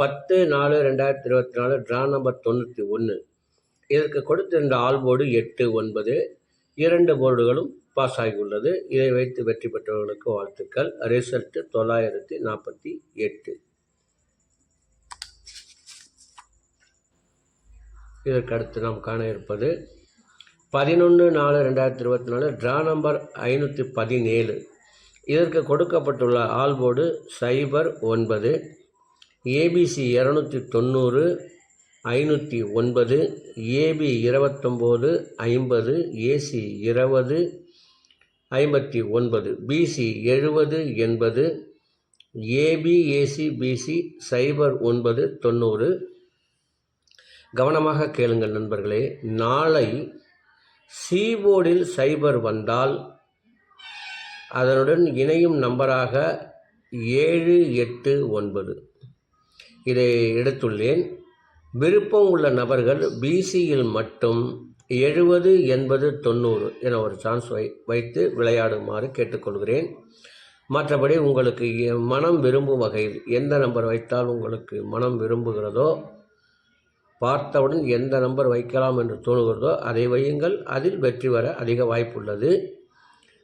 பத்து நாலு ரெண்டாயிரத்தி இருபத்தி நாலு ட்ரா நம்பர் தொண்ணூற்றி ஒன்று இதற்கு கொடுத்திருந்த ஆல் போர்டு எட்டு ஒன்பது. இரண்டு போர்டுகளும் பாஸ் ஆகியுள்ளது. இதை வைத்து வெற்றி பெற்றவர்களுக்கு வாழ்த்துக்கள். ரிசல்ட்டு தொள்ளாயிரத்தி நாற்பத்தி எட்டு. இதற்கு அடுத்து நாம் காண இருப்பது பதினொன்று நாலு ரெண்டாயிரத்தி இருபத்தி நாலு ட்ரா நம்பர் ஐநூற்றி பதினேழு. இதற்கு கொடுக்கப்பட்டுள்ள ஆல் போர்டு சைபர் ஒன்பது. ஏபிசி இரநூத்தி தொண்ணூறு ஐநூற்றி ஒன்பது ஏபி இருபத்தொம்போது ஐம்பது ஏசி இருபது ஐம்பத்தி ஒன்பது பிசி எழுபது எண்பது ஏபி ஏசி பிசி சைபர் ஒன்பது தொண்ணூறு. கவனமாக கேளுங்கள் நண்பர்களே நாளை சீபோர்டில் சைபர் வந்தால் அதனுடன் இணையும் நம்பராக ஏழு எட்டு ஒன்பது. இதை எடுத்துள்ளேன். விருப்பம் உள்ள நபர்கள் பிசியில் மட்டும் எழுபது எண்பது தொண்ணூறு என ஒரு சான்ஸ் வை வைத்து விளையாடுமாறு கேட்டுக்கொள்கிறேன். மற்றபடி உங்களுக்கு மனம் விரும்பும் வகையில் எந்த நம்பர் வைத்தால் உங்களுக்கு மனம் விரும்புகிறதோ பார்த்தவுடன் எந்த நம்பர் வைக்கலாம் என்று தோணுகிறதோ அதை வையுங்கள். அதில் வெற்றி வர அதிக வாய்ப்புள்ளது.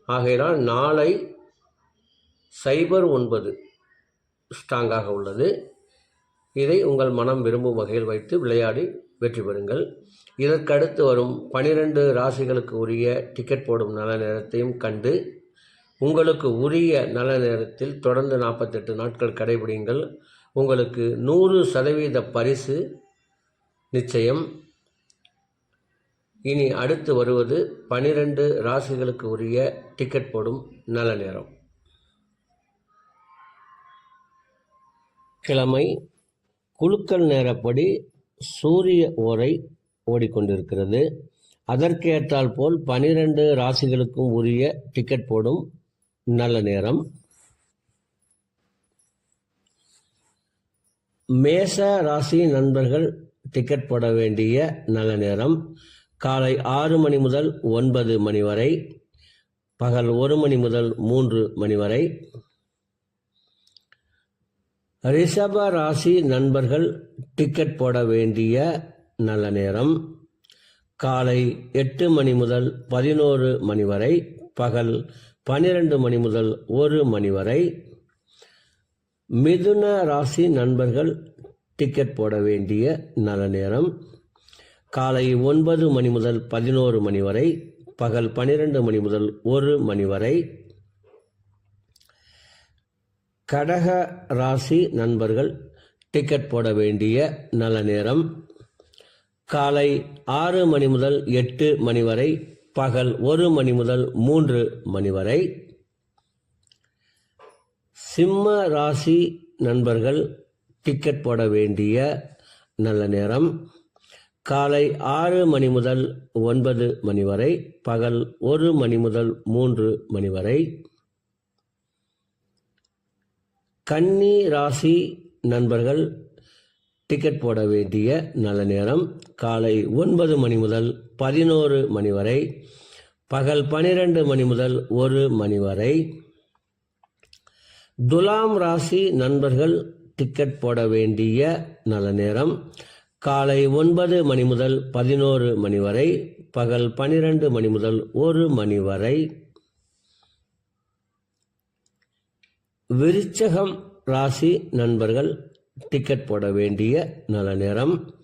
ஆகையினால் நாளை சைபர் ஒன்பது ஸ்ட்ராங்காக உள்ளது. இதை உங்கள் மனம் விரும்பும் வகையில் வைத்து விளையாடி வெற்றி பெறுங்கள். இதற்கடுத்து வரும் பனிரெண்டு ராசிகளுக்கு உரிய டிக்கெட் போடும் நல்ல நேரத்தையும் கண்டு உங்களுக்கு உரிய நல்ல நேரத்தில் தொடர்ந்து நாற்பத்தெட்டு நாட்கள் கடைபிடிங்கள் உங்களுக்கு நூறு சதவீத பரிசு நிச்சயம். இனி அடுத்து வருவது பனிரெண்டு ராசிகளுக்கு உரிய டிக்கெட் போடும் நல்ல நேரம். கிழமை குழுக்கள் நேரப்படி சூரிய ஓரை ஓடிக்கொண்டிருக்கிறது. அதற்கேற்றால் போல் பனிரெண்டு ராசிகளுக்கும் உரிய டிக்கெட் போடும் நல்ல நேரம். மேச ராசி நண்பர்கள் டிக்கெட் போட வேண்டிய நல்ல நேரம். காலை ஆறு மணி முதல் ஒன்பது மணி வரை பகல் ஒரு மணி முதல் மூன்று மணி வரை ரிஷப ராசி நண்பர்கள் டிக்கெட் போட வேண்டிய நல்ல நேரம். காலை எட்டு மணி முதல் பதினோரு மணி வரை பகல் பனிரெண்டு மணி முதல் ஒரு மணி வரை. மிதுன ராசி நண்பர்கள் டிக்கெட் போட வேண்டிய நல்ல நேரம். காலை ஒன்பது மணி முதல் பதினோரு மணி வரை பகல் பனிரெண்டு மணி முதல் ஒரு மணி வரை. கடக ராசி நண்பர்கள் டிக்கெட் போட வேண்டிய நல்ல நேரம். காலை ஆறு மணி முதல் எட்டு மணி வரை பகல் ஒரு மணி முதல் மூன்று மணி வரை. சிம்ம ராசி நண்பர்கள் டிக்கெட் போட வேண்டிய நல்ல நேரம். காலை ஆறு மணி முதல் ஒன்பது மணி வரை பகல் ஒரு மணி முதல் மூன்று மணி வரை. கன்னி ராசி நண்பர்கள் டிக்கெட் போட வேண்டிய நல்ல நேரம். காலை ஒன்பது மணி முதல் பதினோரு மணி வரை பகல் பனிரெண்டு மணி முதல் ஒரு மணி வரை. துலாம் ராசி நண்பர்கள் டிக்கெட் போட வேண்டிய நல்ல நேரம். காலை ஒன்பது மணி முதல் பதினோரு மணி வரை பகல் பனிரெண்டு மணி முதல் ஒரு மணி வரை. விருச்சகம் ராசி நண்பர்கள் டிக்கெட் போட வேண்டிய நல்ல நேரம்.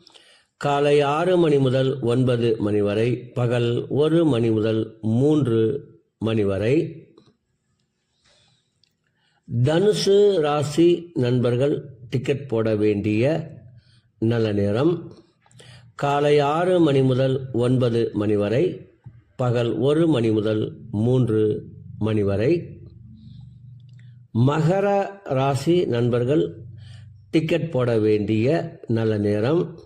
காலை ஆறு மணி முதல் ஒன்பது மணி வரை பகல் ஒரு மணி முதல் மூன்று மணி வரை. தனுசு ராசி நண்பர்கள் டிக்கெட் போட வேண்டிய நல்ல நேரம். காலை ஆறு மணி முதல் ஒன்பது மணி வரை பகல் ஒரு மணி முதல் மூன்று மணி வரை. மகர ராசி நண்பர்கள் டிக்கெட் போட வேண்டிய நல்ல நேரம்.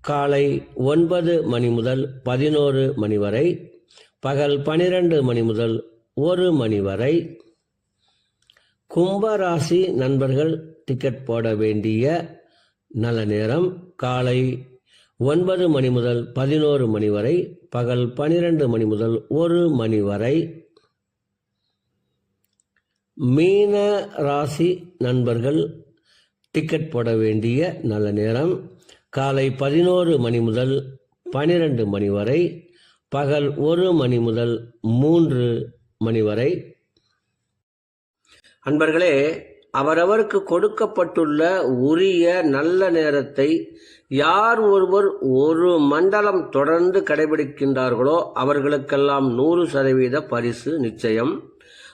காலை ஒன்பது மணி முதல் பதினோரு மணி வரை பகல் பனிரெண்டு மணி முதல் ஒரு மணி வரை. கும்பராசி நண்பர்கள் டிக்கெட் போட வேண்டிய நல்ல நேரம். காலை ஒன்பது மணி முதல் பதினோரு மணி வரை பகல் பனிரெண்டு மணி முதல் ஒரு மணி வரை. மீன ராசி நண்பர்கள் டிக்கெட் போட வேண்டிய நல்ல நேரம். காலை பதினோரு மணி முதல் பனிரெண்டு மணி வரை பகல் ஒரு மணி முதல் மூன்று மணி வரை. அன்பர்களே அவரவருக்கு கொடுக்கப்பட்டுள்ள உரிய நல்ல நேரத்தை யார் ஒருவர் ஒரு மண்டலம் தொடர்ந்து கடைபிடிக்கின்றார்களோ அவர்களுக்கெல்லாம் நூறு சதவீத பரிசு நிச்சயம்.